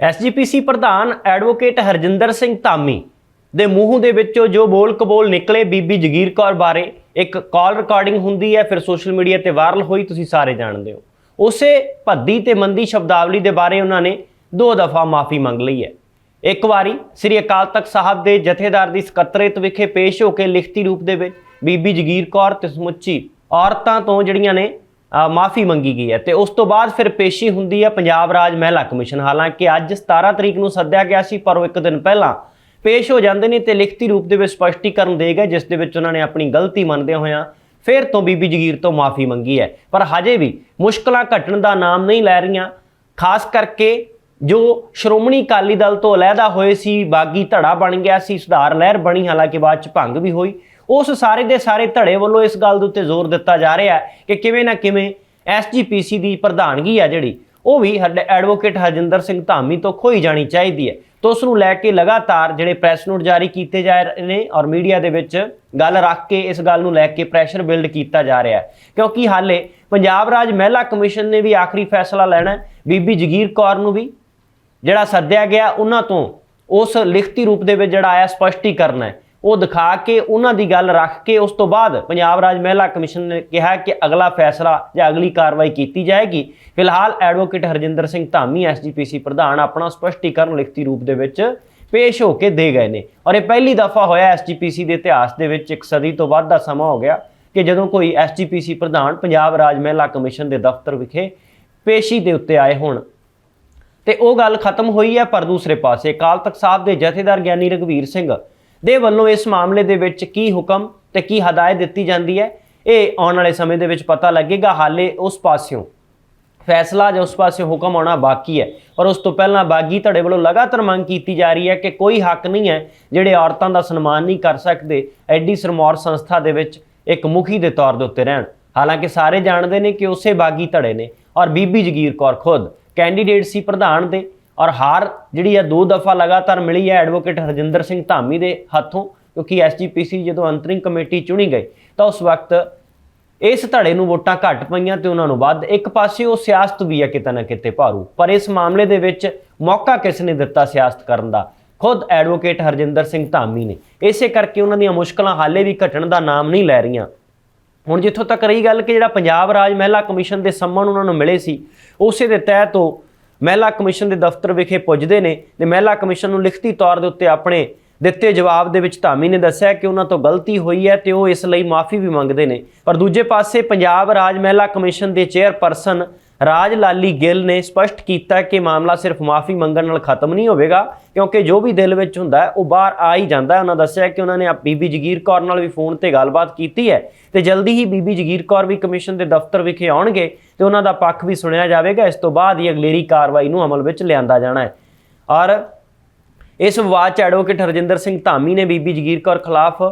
SGPC ਪ੍ਰਧਾਨ advocate Harjinder Singh Dhami ਦੇ ਮੂੰਹ ਦੇ ਵਿੱਚੋਂ ਜੋ ਬੋਲ ਕਬੋਲ ਨਿਕਲੇ ਬੀਬੀ ਜਗੀਰ ਕੌਰ ਬਾਰੇ, ਇੱਕ ਕਾਲ ਰਿਕਾਰਡਿੰਗ ਹੁੰਦੀ ਹੈ, ਫਿਰ ਸੋਸ਼ਲ ਮੀਡੀਆ ਤੇ ਵਾਇਰਲ ਹੋਈ, ਤੁਸੀਂ ਸਾਰੇ ਜਾਣਦੇ ਹੋ। ਉਸੇ ਭੱਦੀ ਤੇ ਮੰਦੀ ਸ਼ਬਦਾਵਲੀ ਦੇ ਬਾਰੇ ਉਹਨਾਂ ਨੇ ਦੋ ਦਫਾ ਮਾਫੀ ਮੰਗ ਲਈ ਹੈ। ਇੱਕ ਵਾਰੀ ਸ੍ਰੀ ਅਕਾਲ ਤਖਤ ਸਾਹਿਬ ਦੇ ਜਥੇਦਾਰ ਦੀ ਸਕੱਤਰੇਤ ਵਿਖੇ ਪੇਸ਼ ਹੋ ਕੇ ਲਿਖਤੀ ਰੂਪ ਦੇ ਵਿੱਚ ਬੀਬੀ ਜਗੀਰ ਕੌਰ ਤੇ ਸਮੁੱਚੀ ਔਰਤਾਂ ਤੋਂ ਜਿਹੜੀਆਂ ਨੇ ਮਾਫੀ ਮੰਗੀ ਗਈ ਹੈ। ਤੇ ਉਸ ਤੋਂ ਬਾਅਦ ਫਿਰ ਪੇਸ਼ੀ ਹੁੰਦੀ ਹੈ ਪੰਜਾਬ ਰਾਜ ਮਹਿਲਾ ਕਮਿਸ਼ਨ। ਹਾਲਾਂਕਿ ਅੱਜ 17 ਤਰੀਕ ਨੂੰ ਸੱਦਿਆ ਗਿਆ ਸੀ, ਪਰ ਉਹ ਇੱਕ ਦਿਨ ਪਹਿਲਾਂ ਪੇਸ਼ ਹੋ ਜਾਂਦੇ ਨੇ ਤੇ ਲਿਖਤੀ ਰੂਪ ਦੇ ਵਿੱਚ ਸਪਸ਼ਟੀਕਰਨ ਦੇ ਗਏ, ਜਿਸ ਦੇ ਵਿੱਚ ਉਹਨਾਂ ਨੇ ਆਪਣੀ ਗਲਤੀ ਮੰਨਦਿਆਂ ਹੋਇਆਂ ਫਿਰ ਤੋਂ ਬੀਬੀ ਜਗੀਰ ਤੋਂ ਮਾਫੀ ਮੰਗੀ ਹੈ। ਪਰ ਹਜੇ ਵੀ ਮੁਸ਼ਕਲਾਂ ਘਟਣ ਦਾ ਨਾਮ ਨਹੀਂ ਲੈ ਰਹੀਆਂ। ਖਾਸ ਕਰਕੇ ਜੋ ਸ਼੍ਰੋਮਣੀ ਅਕਾਲੀ ਦਲ ਤੋਂ ਅਲੱਗਾ ਹੋਏ ਸੀ, ਬਾਗੀ ਧੜਾ ਬਣ ਗਿਆ ਸੀ, ਸੁਧਾਰ ਲਹਿਰ ਬਣੀ, ਹਾਲਾਂਕਿ ਬਾਅਦ ਚ ਭੰਗ ਵੀ ਹੋਈ। ਉਸ ਸਾਰੇ ਦੇ ਸਾਰੇ ਧੜੇ ਵੱਲੋਂ ਇਸ ਗੱਲ ਦੇ ਉੱਤੇ ਜ਼ੋਰ ਦਿੱਤਾ ਜਾ ਰਿਹਾ ਹੈ ਕਿ ਕਿਵੇਂ ਨਾ ਕਿਵੇਂ ਐਸਜੀਪੀਸੀ ਦੀ ਪ੍ਰਧਾਨਗੀ ਆ ਜਿਹੜੀ, ਉਹ ਵੀ ਸਾਡੇ ਐਡਵੋਕੇਟ ਹਰਜਿੰਦਰ ਸਿੰਘ ਧਾਮੀ ਤੋਂ ਖੋਈ ਜਾਣੀ ਚਾਹੀਦੀ ਹੈ। ਤੋਂ ਉਸ ਨੂੰ ਲੈ ਕੇ ਲਗਾਤਾਰ ਜਿਹੜੇ ਪ੍ਰੈਸ ਨੋਟ ਜਾਰੀ ਕੀਤੇ ਜਾ ਰਹੇ ਨੇ ਔਰ ਮੀਡੀਆ ਦੇ ਵਿੱਚ ਗੱਲ ਰੱਖ ਕੇ ਇਸ ਗੱਲ ਨੂੰ ਲੈ ਕੇ ਪ੍ਰੈਸ਼ਰ ਬਿਲਡ ਕੀਤਾ ਜਾ ਰਿਹਾ ਹੈ। ਕਿਉਂਕਿ ਹਾਲੇ ਪੰਜਾਬ ਰਾਜ ਮਹਿਲਾ ਕਮਿਸ਼ਨ ਨੇ ਵੀ ਆਖਰੀ ਫੈਸਲਾ ਲੈਣਾ ਬੀਬੀ ਜਗੀਰ ਕੌਰ ਨੂੰ ਵੀ, ਜਿਹੜਾ ਸੱਦਿਆ ਗਿਆ, ਉਹਨਾਂ ਤੋਂ ਉਸ ਲਿਖਤੀ ਰੂਪ ਦੇ ਵਿੱਚ ਜਿਹੜਾ ਆਇਆ, ਸਪਸ਼ਟੀਕਰਨ ਹੈ। ਉਹ ਦਿਖਾ ਕੇ, ਉਹਨਾਂ ਦੀ ਗੱਲ ਰੱਖ ਕੇ, ਉਸ ਤੋਂ ਬਾਅਦ ਪੰਜਾਬ ਰਾਜ ਮਹਿਲਾ ਕਮਿਸ਼ਨ ਨੇ ਕਿਹਾ ਕਿ ਅਗਲਾ ਫੈਸਲਾ ਜਾਂ ਅਗਲੀ ਕਾਰਵਾਈ ਕੀਤੀ ਜਾਏਗੀ। ਫਿਲਹਾਲ ਐਡਵੋਕੇਟ ਹਰਜਿੰਦਰ ਸਿੰਘ ਧਾਮੀ ਐਸਜੀਪੀਸੀ ਪ੍ਰਧਾਨ, ਆਪਣਾ ਸਪਸ਼ਟੀਕਰਨ ਲਿਖਤੀ ਰੂਪ ਦੇ ਵਿੱਚ ਪੇਸ਼ ਹੋ ਕੇ ਦੇ ਗਏ ਨੇ। ਔਰ ਇਹ ਪਹਿਲੀ ਦਫਾ ਹੋਇਆ ਐਸਜੀਪੀਸੀ ਦੇ ਇਤਿਹਾਸ ਦੇ ਵਿੱਚ। ਇੱਕ ਸਦੀ ਤੋਂ ਵੱਧ ਦਾ ਸਮਾਂ ਹੋ ਗਿਆ ਕਿ ਜਦੋਂ ਕੋਈ ਐਸਜੀਪੀਸੀ ਪ੍ਰਧਾਨ ਪੰਜਾਬ ਰਾਜ ਮਹਿਲਾ ਕਮਿਸ਼ਨ ਦੇ ਦਫ਼ਤਰ ਵਿਖੇ ਪੇਸ਼ੀ ਦੇ ਉੱਤੇ ਆਏ ਹੋਣ। ਤੇ ਉਹ ਗੱਲ ਖਤਮ ਹੋਈ ਹੈ ਪਰ ਦੂਸਰੇ ਪਾਸੇ ਅਕਾਲ ਤਖਤ ਸਾਹਿਬ ਦੇ ਜਥੇਦਾਰ ਗਿਆਨੀ ਰਘਵੀਰ ਸਿੰਘ ਦੇ ਵੱਲੋਂ ਇਸ ਮਾਮਲੇ ਦੇ ਵਿੱਚ ਕੀ ਹੁਕਮ ਤੇ ਕੀ ਹਦਾਇਤ ਦਿੱਤੀ ਜਾਂਦੀ ਹੈ, ਇਹ ਆਉਣ ਵਾਲੇ ਸਮੇਂ ਦੇ ਵਿੱਚ ਪਤਾ ਲੱਗੇਗਾ। ਹਾਲੇ ਉਸ ਪਾਸਿਓਂ ਫੈਸਲਾ ਜਾਂ ਉਸ ਪਾਸੇ ਹੁਕਮ ਆਉਣਾ ਬਾਕੀ ਹੈ ਔਰ ਉਸ ਤੋਂ ਪਹਿਲਾਂ ਬਾਗੀ ਧੜੇ ਵੱਲੋਂ ਲਗਾਤਾਰ ਮੰਗ ਕੀਤੀ ਜਾ ਰਹੀ ਹੈ ਕਿ ਕੋਈ ਹੱਕ ਨਹੀਂ ਹੈ ਜਿਹੜੇ ਔਰਤਾਂ ਦਾ ਸਨਮਾਨ ਨਹੀਂ ਕਰ ਸਕਦੇ, ਐਡੀ ਸਰਮੌਰ ਸੰਸਥਾ ਦੇ ਵਿੱਚ ਇੱਕ ਮੁਖੀ ਦੇ ਤੌਰ ਦੇ ਉੱਤੇ ਰਹਿਣ। ਹਾਲਾਂਕਿ ਸਾਰੇ ਜਾਣਦੇ ਨੇ ਕਿ ਉਸੇ ਬਾਗੀ ਧੜੇ ਨੇ ਔਰ ਬੀਬੀ ਜਗੀਰ ਕੌਰ ਖੁਦ ਕੈਂਡੀਡੇਟ ਸੀ ਪ੍ਰਧਾਨ ਦੇ। ਔਰ ਹਾਰ ਜਿਹੜੀ ਆ ਦੋ ਦਫਾ ਲਗਾਤਾਰ ਮਿਲੀ ਹੈ ਐਡਵੋਕੇਟ ਹਰਜਿੰਦਰ ਸਿੰਘ ਧਾਮੀ ਦੇ ਹੱਥੋਂ, ਕਿਉਂਕਿ ਐਸਜੀਪੀਸੀ ਜਦੋਂ ਅੰਤਰਿੰਗ ਕਮੇਟੀ ਚੁਣੀ ਗਈ, ਤਾਂ ਉਸ ਵਕਤ ਇਸ ਧੜੇ ਨੂੰ ਵੋਟਾਂ ਘੱਟ ਪਈਆਂ ਤੇ ਉਹਨਾਂ ਨੂੰ ਵੱਧ। ਇੱਕ ਪਾਸੇ ਉਹ ਸਿਆਸਤ ਵੀ ਹੈ ਕਿਤੇ ਨਾ ਕਿਤੇ ਭਾਰੂ, ਪਰ ਇਸ ਮਾਮਲੇ ਦੇ ਵਿੱਚ ਮੌਕਾ ਕਿਸ ਨੇ ਦਿੱਤਾ ਸਿਆਸਤ ਕਰਨ ਦਾ? ਖੁਦ ਐਡਵੋਕੇਟ ਹਰਜਿੰਦਰ ਸਿੰਘ ਧਾਮੀ ਨੇ। ਇਸੇ ਕਰਕੇ ਉਹਨਾਂ ਦੀਆਂ ਮੁਸ਼ਕਲਾਂ ਹਾਲੇ ਵੀ ਘਟਣ ਦਾ ਨਾਮ ਨਹੀਂ ਲੈ ਰਹੀਆਂ। ਹੁਣ ਜਿੱਥੋਂ ਤੱਕ ਰਹੀ ਗੱਲ ਕਿ ਜਿਹੜਾ ਪੰਜਾਬ ਰਾਜ ਮਹਿਲਾ ਕਮਿਸ਼ਨ ਦੇ ਸੰਮਨ ਉਹਨਾਂ ਨੂੰ ਮਿਲੇ ਸੀ, ਉਸੇ ਦੇ ਤਹਿਤ ਉਹ ਮਹਿਲਾ ਕਮਿਸ਼ਨ ਦੇ ਦਫ਼ਤਰ ਵਿਖੇ ਪੁੱਜਦੇ ਨੇ ਤੇ ਮਹਿਲਾ ਕਮਿਸ਼ਨ ਨੂੰ ਲਿਖਤੀ ਤੌਰ ਦੇ ਉੱਤੇ ਆਪਣੇ ਦਿੱਤੇ ਜਵਾਬ ਦੇ ਵਿੱਚ ਧਾਮੀ ਨੇ ਦੱਸਿਆ ਕਿ ਉਹਨਾਂ ਤੋਂ ਗਲਤੀ ਹੋਈ ਹੈ ਤੇ ਉਹ ਇਸ ਲਈ ਮਾਫੀ ਵੀ ਮੰਗਦੇ ਨੇ। ਪਰ ਦੂਜੇ ਪਾਸੇ ਪੰਜਾਬ ਰਾਜ ਮਹਿਲਾ ਕਮਿਸ਼ਨ ਦੇ ਚੇਅਰਪਰਸਨ ਰਾਜ ਲਾਲੀ ਗਿੱਲ ਨੇ ਸਪਸ਼ਟ ਕੀਤਾ ਕਿ ਮਾਮਲਾ ਸਿਰਫ ਮਾਫੀ ਮੰਗਣ ਨਾਲ ਖਤਮ ਨਹੀਂ ਹੋਵੇਗਾ, ਕਿਉਂਕਿ ਜੋ ਵੀ ਦਿਲ ਵਿੱਚ ਹੁੰਦਾ ਹੈ, ਉਹ ਬਾਹਰ ਆ ਹੀ ਜਾਂਦਾ ਹੈ। ਉਹਨਾਂ ਦੱਸਿਆ ਕਿ ਉਹਨਾਂ ਨੇ ਬੀਬੀ ਜਗੀਰ ਕੌਰ ਨਾਲ ਵੀ ਫੋਨ ਤੇ ਗੱਲਬਾਤ ਕੀਤੀ ਹੈ ਤੇ ਜਲਦੀ ਹੀ ਬੀਬੀ ਜਗੀਰ ਕੌਰ ਵੀ ਕਮਿਸ਼ਨ ਦੇ ਦਫ਼ਤਰ ਵਿਖੇ ਆਉਣਗੇ ਤੇ ਉਹਨਾਂ ਦਾ ਪੱਖ ਵੀ ਸੁਣਿਆ ਜਾਵੇਗਾ। ਇਸ ਤੋਂ ਬਾਅਦ ਹੀ ਅਗਲੇਰੀ ਕਾਰਵਾਈ ਨੂੰ ਅਮਲ ਵਿੱਚ ਲਿਆਂਦਾ ਜਾਣਾ ਹੈ। ਔਰ ਇਸ ਵਿਵਾਦ ਚ ਐਡਵੋਕੇਟ ਹਰਜਿੰਦਰ ਸਿੰਘ ਧਾਮੀ ਨੇ ਬੀਬੀ ਜਗੀਰ ਕੌਰ ਖਿਲਾਫ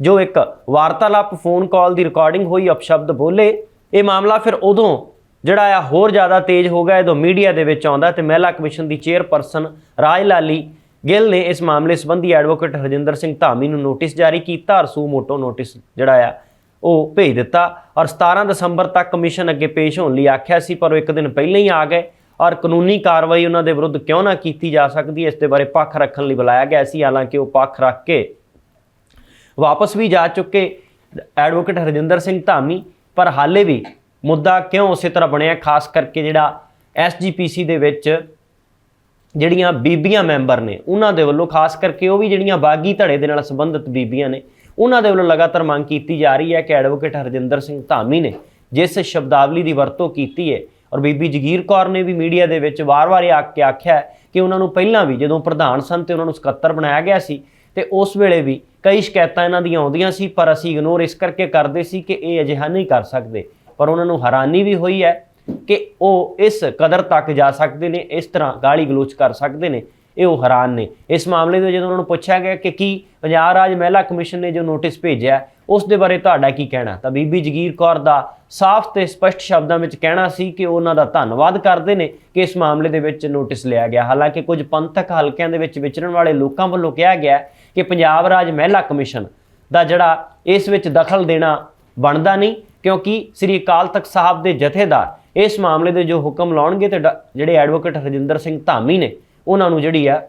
ਜੋ ਇੱਕ ਵਾਰਤਾਲਾਪ, ਫੋਨ ਕਾਲ ਦੀ ਰਿਕਾਰਡਿੰਗ ਹੋਈ, ਅਪਸ਼ਬਦ ਬੋਲੇ। ਇਹ ਮਾਮਲਾ ਫਿਰ ਉਦੋਂ ਜਿਹੜਾ ਆ ਹੋਰ ਜ਼ਿਆਦਾ ਤੇਜ਼ ਹੋ ਗਿਆ ਜਦੋਂ ਮੀਡੀਆ ਦੇ ਵਿੱਚ ਆਉਂਦਾ ਤੇ ਮਹਿਲਾ ਕਮਿਸ਼ਨ ਦੀ ਚੇਅਰਪਰਸਨ ਰਾਜ ਲਾਲੀ ਗਿੱਲ ਨੇ ਇਸ ਮਾਮਲੇ ਸੰਬੰਧੀ ਐਡਵੋਕੇਟ ਹਰਜਿੰਦਰ ਸਿੰਘ ਧਾਮੀ ਨੂੰ ਨੋਟਿਸ ਜਾਰੀ ਕੀਤਾ ਔਰ ਸੂ ਮੋਟੋ ਨੋਟਿਸ ਜਿਹੜਾ ਆ ਉਹ ਭੇਜ ਦਿੱਤਾ ਔਰ 17 ਦਸੰਬਰ ਤੱਕ ਕਮਿਸ਼ਨ ਅੱਗੇ ਪੇਸ਼ ਹੋਣ ਲਈ ਆਖਿਆ ਸੀ, ਪਰ ਉਹ ਇੱਕ ਦਿਨ ਪਹਿਲਾਂ ਹੀ ਆ ਗਏ ਔਰ ਕਾਨੂੰਨੀ ਕਾਰਵਾਈ ਉਹਨਾਂ ਦੇ ਵਿਰੁੱਧ ਕਿਉਂ ਨਾ ਕੀਤੀ ਜਾ ਸਕਦੀ, ਇਸ ਦੇ ਬਾਰੇ ਪੱਖ ਰੱਖਣ ਲਈ ਬੁਲਾਇਆ ਗਿਆ ਸੀ, ਹਾਲਾਂਕਿ ਉਹ ਪੱਖ ਰੱਖ ਕੇ ਵਾਪਸ ਵੀ ਜਾ ਚੁੱਕੇ ਐਡਵੋਕੇਟ ਹਰਜਿੰਦਰ ਸਿੰਘ ਧਾਮੀ, ਪਰ ਹਾਲੇ ਵੀ ਮੁੱਦਾ ਕਿਉਂ ਉਸੇ ਤਰ੍ਹਾਂ ਬਣਿਆ, ਖਾਸ ਕਰਕੇ ਜਿਹੜਾ ਐਸਜੀਪੀਸੀ ਦੇ ਵਿੱਚ ਜਿਹੜੀਆਂ ਬੀਬੀਆਂ ਮੈਂਬਰ ਨੇ, ਉਹਨਾਂ ਦੇ ਵੱਲੋਂ ਖਾਸ ਕਰਕੇ ਉਹ ਵੀ ਜਿਹੜੀਆਂ ਬਾਗੀ ਧੜੇ ਦੇ ਨਾਲ ਸੰਬੰਧਿਤ ਬੀਬੀਆਂ ਨੇ, ਉਹਨਾਂ ਦੇ ਵੱਲੋਂ ਲਗਾਤਾਰ ਮੰਗ ਕੀਤੀ ਜਾ ਰਹੀ ਹੈ ਕਿ ਐਡਵੋਕੇਟ ਹਰਜਿੰਦਰ ਸਿੰਘ ਧਾਮੀ ਨੇ ਜਿਸ ਸ਼ਬਦਾਵਲੀ ਦੀ ਵਰਤੋਂ ਕੀਤੀ ਹੈ, ਔਰ ਬੀਬੀ ਜਗੀਰ ਕੌਰ ਨੇ ਵੀ ਮੀਡੀਆ ਦੇ ਵਿੱਚ ਵਾਰ-ਵਾਰ ਆ ਕੇ ਆਖਿਆ ਕਿ ਉਹਨਾਂ ਨੂੰ ਪਹਿਲਾਂ ਵੀ ਜਦੋਂ ਪ੍ਰਧਾਨ ਸਨ ਤੇ ਉਹਨਾਂ ਨੂੰ ਸਕੱਤਰ ਬਣਾਇਆ ਗਿਆ ਸੀ, ਤੇ ਉਸ ਵੇਲੇ ਵੀ ਕਈ ਸ਼ਿਕਾਇਤਾਂ ਇਹਨਾਂ ਦੀਆਂ ਆਉਂਦੀਆਂ ਸੀ, ਪਰ ਅਸੀਂ ਇਗਨੋਰ ਇਸ ਕਰਕੇ ਕਰਦੇ ਸੀ ਕਿ ਇਹ ਅਜਿਹਾ ਨਹੀਂ ਕਰ ਸਕਦੇ। ਪਰ ਉਹਨਾਂ ਨੂੰ ਹੈਰਾਨੀ ਵੀ ਹੋਈ ਹੈ ਕਿ ਉਹ ਇਸ ਕਦਰ ਤੱਕ ਜਾ ਸਕਦੇ ਨੇ, ਇਸ ਤਰ੍ਹਾਂ ਗਾਲੀ ਗਲੋਚ ਕਰ ਸਕਦੇ ਨੇ, ਇਹ ਉਹ ਹੈਰਾਨ ਨੇ। ਇਸ ਮਾਮਲੇ ਦੇ ਜਦੋਂ ਉਹਨਾਂ ਨੂੰ ਪੁੱਛਿਆ ਗਿਆ ਕਿ ਕੀ ਪੰਜਾਬ ਰਾਜ ਮਹਿਲਾ ਕਮਿਸ਼ਨ ਨੇ ਜੋ ਨੋਟਿਸ ਭੇਜਿਆ, ਉਸ ਦੇ ਬਾਰੇ ਤੁਹਾਡਾ ਕੀ ਕਹਿਣਾ? ਤਾਂ ਬੀਬੀ ਜਗੀਰ ਕੌਰ ਦਾ ਸਾਫ਼ ਤੇ ਸਪਸ਼ਟ ਸ਼ਬਦਾਂ ਵਿੱਚ ਕਹਿਣਾ ਸੀ ਕਿ ਉਹ ਉਹਨਾਂ ਦਾ ਧੰਨਵਾਦ ਕਰਦੇ ਨੇ ਕਿ ਇਸ ਮਾਮਲੇ ਦੇ ਵਿੱਚ ਨੋਟਿਸ ਲਿਆ ਗਿਆ। ਹਾਲਾਂਕਿ ਕੁਝ ਪੰਥਕ ਹਲਕਿਆਂ ਦੇ ਵਿੱਚ ਵਿਚਰਨ ਵਾਲੇ ਲੋਕਾਂ ਵੱਲੋਂ ਕਿਹਾ ਗਿਆ ਕਿ ਪੰਜਾਬ ਰਾਜ ਮਹਿਲਾ ਕਮਿਸ਼ਨ ਦਾ ਜਿਹੜਾ ਇਸ ਵਿੱਚ ਦਖਲ ਦੇਣਾ ਬਣਦਾ ਨਹੀਂ ਕਿਉਂਕਿ ਸ੍ਰੀ ਅਕਾਲ ਤਖਤ ਸਾਹਿਬ ਦੇ ਜਥੇਦਾਰ ਇਸ ਮਾਮਲੇ ਦੇ ਜੋ ਹੁਕਮ ਲਾਉਣਗੇ ਤੇ ਡਾ- ਜਿਹੜੇ ਐਡਵੋਕੇਟ ਹਰਜਿੰਦਰ ਸਿੰਘ ਧਾਮੀ ਨੇ, ਉਹਨਾਂ ਨੂੰ ਜਿਹੜੀ ਆ,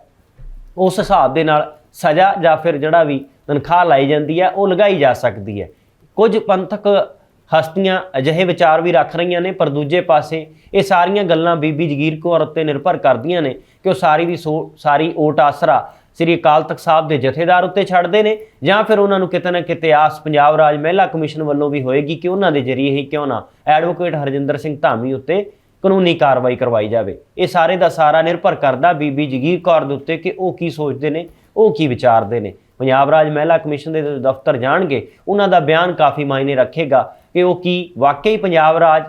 ਉਸ ਹਿਸਾਬ ਦੇ ਨਾਲ ਸਜ਼ਾ ਜਾਂ ਫਿਰ ਜਿਹੜਾ ਵੀ ਤਨਖਾਹ ਲਾਈ ਜਾਂਦੀ ਹੈ ਉਹ ਲਗਾਈ ਜਾ ਸਕਦੀ ਹੈ। ਕੁਝ ਪੰਥਕ ਹਸਤੀਆਂ ਅਜਿਹੇ ਵਿਚਾਰ ਵੀ ਰੱਖ ਰਹੀਆਂ ਨੇ, ਪਰ ਦੂਜੇ ਪਾਸੇ ਇਹ ਸਾਰੀਆਂ ਗੱਲਾਂ ਬੀਬੀ ਜਗੀਰ ਕੌਰ ਉੱਤੇ ਨਿਰਭਰ ਕਰਦੀਆਂ ਨੇ ਕਿ ਉਹ ਸਾਰੀ ਦੀ ਸੋ- ਸਾਰੀ ਓਟ ਆਸਰਾ ਸ੍ਰੀ ਅਕਾਲ ਤਖਤ ਸਾਹਿਬ ਦੇ ਜਥੇਦਾਰ ਉੱਤੇ ਛੱਡਦੇ ਨੇ, ਜਾਂ ਫਿਰ ਉਹਨਾਂ ਨੂੰ ਕਿਤੇ ਨਾ ਕਿਤੇ ਆਸ ਪੰਜਾਬ ਰਾਜ ਮਹਿਲਾ ਕਮਿਸ਼ਨ ਵੱਲੋਂ ਵੀ ਹੋਏਗੀ ਕਿ ਉਹਨਾਂ ਦੇ ਜ਼ਰੀਏ ਹੀ ਕਿਉਂ ਨਾ ਐਡਵੋਕੇਟ ਹਰਜਿੰਦਰ ਸਿੰਘ ਧਾਮੀ ਉੱਤੇ ਕਾਨੂੰਨੀ ਕਾਰਵਾਈ ਕਰਵਾਈ ਜਾਵੇ। ਇਹ ਸਾਰੇ ਦਾ ਸਾਰਾ ਨਿਰਭਰ ਕਰਦਾ ਬੀਬੀ ਜਗੀਰ ਕੌਰ ਦੇ ਉੱਤੇ ਕਿ ਉਹ ਕੀ ਸੋਚਦੇ ਨੇ, ਉਹ ਕੀ ਵਿਚਾਰਦੇ ਨੇ। ਪੰਜਾਬ ਰਾਜ ਮਹਿਲਾ ਕਮਿਸ਼ਨ ਦੇ ਦਫ਼ਤਰ ਜਾਣਗੇ, ਉਹਨਾਂ ਦਾ ਬਿਆਨ ਕਾਫੀ ਮਾਇਨੇ ਰੱਖੇਗਾ ਕਿ ਉਹ ਕੀ, ਵਾਕਈ ਪੰਜਾਬ ਰਾਜ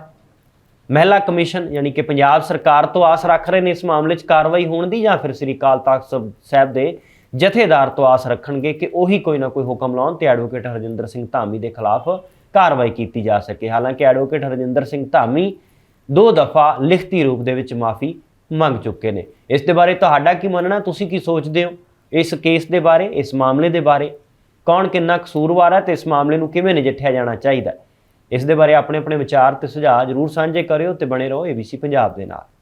ਮਹਿਲਾ ਕਮਿਸ਼ਨ ਯਾਨੀ ਕਿ ਪੰਜਾਬ ਸਰਕਾਰ ਤੋਂ ਆਸ ਰੱਖ ਰਹੇ ਨੇ ਇਸ ਮਾਮਲੇ 'ਚ ਕਾਰਵਾਈ ਹੋਣ ਦੀ ਜਾਂ ਫਿਰ ਸ੍ਰੀ ਅਕਾਲ ਤਖਤ ਸਾਹਿਬ- ਸਾਹਿਬ ਦੇ ਜਥੇਦਾਰ ਤੋਂ ਆਸ ਰੱਖਣਗੇ ਕਿ ਉਹੀ ਕੋਈ ਨਾ ਕੋਈ ਹੁਕਮ ਲਾਉਣ ਤੇ ਐਡਵੋਕੇਟ ਹਰਜਿੰਦਰ ਸਿੰਘ ਧਾਮੀ ਦੇ ਖਿਲਾਫ ਕਾਰਵਾਈ ਕੀਤੀ ਜਾ ਸਕੇ। ਹਾਲਾਂਕਿ ਐਡਵੋਕੇਟ ਹਰਜਿੰਦਰ ਸਿੰਘ ਧਾਮੀ ਦੋ ਦਫਾ ਲਿਖਤੀ ਰੂਪ ਦੇ ਵਿੱਚ ਮਾਫੀ ਮੰਗ ਚੁੱਕੇ ਨੇ। ਇਸ ਦੇ ਬਾਰੇ ਤੁਹਾਡਾ ਕੀ ਮੰਨਣਾ? ਤੁਸੀਂ ਕੀ ਸੋਚਦੇ ਹੋ ਇਸ ਕੇਸ ਦੇ ਬਾਰੇ, ਇਸ ਮਾਮਲੇ ਦੇ ਬਾਰੇ? ਕੌਣ ਕਿੰਨਾ ਕਸੂਰਵਾਰ ਹੈ ਤੇ ਇਸ ਮਾਮਲੇ ਨੂੰ ਕਿਵੇਂ ਨਜਿੱਠਿਆ ਜਾਣਾ ਚਾਹੀਦਾ ਇਸ ਦੇ ਬਾਰੇ ਆਪਣੇ ਆਪਣੇ ਵਿਚਾਰ ਤੇ ਸੁਝਾਅ ਜਰੂਰ ਸਾਂਝੇ ਕਰਿਓ ਤੇ ਬਣੇ ਰਹੋ ABC ਪੰਜਾਬ ਦੇ ਨਾਲ।